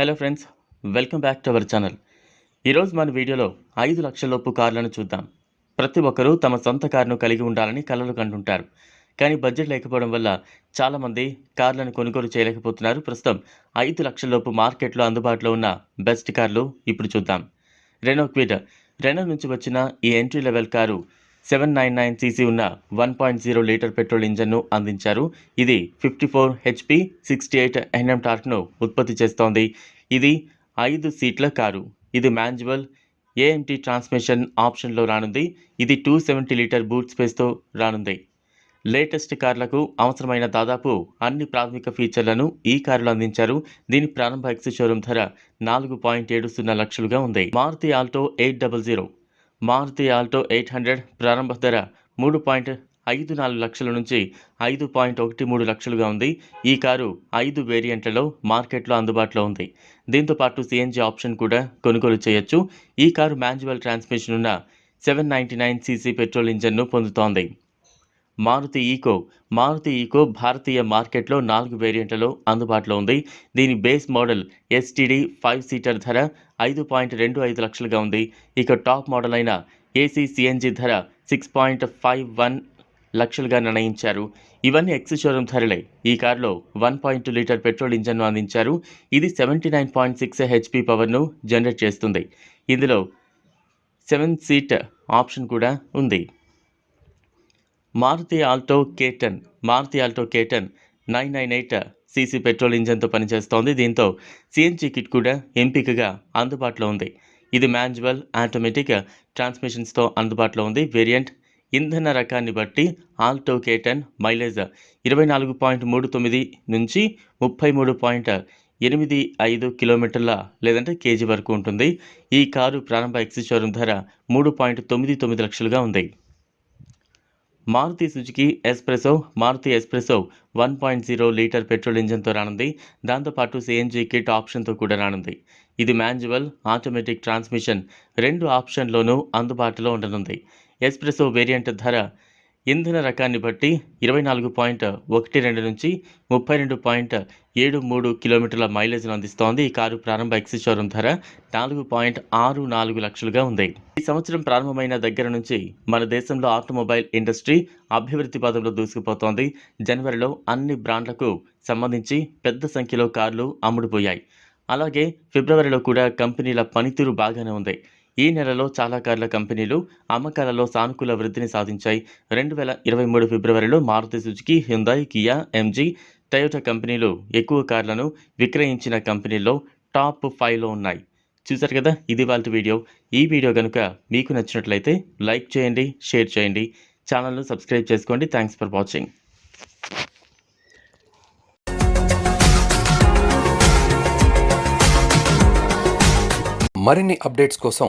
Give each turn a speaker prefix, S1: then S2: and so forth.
S1: Hello friends welcome back to our channel. ఈరోజు మన వీడియోలో ఐదు లక్షలలోపు కార్లను చూద్దాం. ప్రతి ఒక్కరూ తమ సొంత కారును కలిగి ఉండాలని కలలు కంటుంటారు. కానీ బడ్జెట్ లేకపోవడం వల్ల చాలామంది కార్లను కొనుగోలు చేయలేకపోతున్నారు. ప్రస్తుతం ఐదు లక్షలలోపు మార్కెట్లో అందుబాటులో ఉన్న బెస్ట్ కార్లు ఇప్పుడు చూద్దాం. రెనో క్విడ్ రెనో నుంచి వచ్చిన ఈ entry level car seven nine nine CC ఉన్న one point zero litre petrol ఇంజన్ను అందించారు. ఇది fifty four HP sixty eight NM టార్క్ను ఉత్పత్తి చేస్తోంది. ఇది ఐదు సీట్ల కారు. ఇది మాన్యువల్ ఏఎంటీ ట్రాన్స్మిషన్ ఆప్షన్లో రానుంది. ఇది టూ సెవెంటీ లీటర్ బూట్ స్పేస్తో రానుంది. లేటెస్ట్ కార్లకు అవసరమైన దాదాపు అన్ని ప్రాథమిక ఫీచర్లను ఈ కారులు అందించారు. దీని ప్రారంభ ఎక్స్ షోరూమ్ ధర నాలుగు పాయింట్ ఏడు సున్నా లక్షలుగా ఉంది. Maruti Alto eight double zero Maruti Alto eight hundred ప్రారంభ ధర మూడు పాయింట్ ఐదు నాలుగు లక్షల నుంచి ఐదు పాయింట్ ఒకటి మూడు లక్షలుగా ఉంది. ఈ కారు ఐదు వేరియంట్లలో మార్కెట్లో అందుబాటులో ఉంది. దీంతో పాటు సిఎన్జి ఆప్షన్ కూడా కొనుగోలు చేయొచ్చు. ఈ కారు మాన్యువల్ ట్రాన్స్మిషన్ ఉన్న seven ninety nine CC petrol ఇంజన్ను పొందుతోంది. మారుతి ఈకో మారుతి ఈకో భారతీయ మార్కెట్లో నాలుగు వేరియంట్లలో అందుబాటులో ఉంది. దీని base model STD five seater ధర ఐదు పాయింట్ రెండు ఐదు లక్షలుగా ఉంది. ఇక టాప్ మోడల్ అయిన ఏసీ సిఎన్జి ధర సిక్స్ పాయింట్ ఫైవ్ వన్ లక్షలుగా నిర్ణయించారు. ఇవన్నీ ఎక్స్ షోరూమ్ ధరలే. ఈ కారులో one point two litre petrol ఇంజన్ను అందించారు. ఇది seventy nine point six HP పవర్ను generate చేస్తుంది. ఇందులో సెవెన్ సీట్ ఆప్షన్ కూడా ఉంది. Maruti Alto K ten Maruti Alto K ten nine nine eight CC petrol ఇంజన్తో పనిచేస్తోంది. దీంతో సిఎన్జి కిట్ కూడా ఎంపికగా అందుబాటులో ఉంది. ఇది మాన్యువల్ ఆటోమేటిక్ ట్రాన్స్మిషన్స్తో అందుబాటులో ఉంది. వేరియంట్ ఇంధన రకాన్ని బట్టి ఆల్టో కేటన్ మైలేజ్ ఇరవై నాలుగు పాయింట్ మూడు తొమ్మిది నుంచి ముప్పై మూడు పాయింట్ ఎనిమిది ఐదు కిలోమీటర్ల లేదంటే కేజీ వరకు ఉంటుంది. ఈ కారు ప్రారంభ ఎక్స్ ధర మూడు పాయింట్ తొమ్మిది తొమ్మిది లక్షలుగా ఉంది. Maruti Suzuki S Presso Maruti S Presso one point zero litre petrol ఇంజన్తో రానుంది. దాంతోపాటు సిఎన్జి కిట్ ఆప్షన్తో కూడా రానుంది. ఇది మాన్యువల్ ఆటోమేటిక్ ట్రాన్స్మిషన్ రెండు ఆప్షన్లోనూ అందుబాటులో ఉండనుంది. ఎస్ప్రెసో వేరియంట్ ధర ఇంధన రకాన్ని బట్టి ఇరవై నాలుగు పాయింట్ ఒకటి రెండు నుంచి ముప్పై రెండు పాయింట్ ఏడు మూడు కిలోమీటర్ల మైలేజ్ను అందిస్తోంది. ఈ కారు ప్రారంభ ఎక్సి షోరూమ్ ధర నాలుగు పాయింట్ ఆరు నాలుగు లక్షలుగా ఉంది. ఈ సంవత్సరం ప్రారంభమైన దగ్గర నుంచి మన దేశంలో ఆటోమొబైల్ ఇండస్ట్రీ అభివృద్ధి పదంలో దూసుకుపోతోంది. జనవరిలో అన్ని బ్రాండ్లకు సంబంధించి పెద్ద సంఖ్యలో కార్లు అమ్ముడుపోయాయి. అలాగే ఫిబ్రవరిలో కూడా కంపెనీల పనితీరు బాగానే ఉంది. ఈ నెలలో చాలా కార్ల కంపెనీలు అమ్మకాలలో సానుకూల వృద్ధిని సాధించాయి. రెండు వేల ఇరవై మూడు ఫిబ్రవరిలో Maruti Suzuki Hyundai Kia MG Toyota కంపెనీలు ఎక్కువ కార్లను విక్రయించిన కంపెనీల్లో టాప్ ఫైవ్లో ఉన్నాయి. చూసారు కదా ఇది వాళ్ళ వీడియో. ఈ వీడియో కనుక మీకు నచ్చినట్లయితే లైక్ చేయండి షేర్ చేయండి. ఛానల్ను సబ్స్క్రైబ్ చేసుకోండి. Thanks for watching.
S2: మరిన్ని అప్డేట్స్ కోసం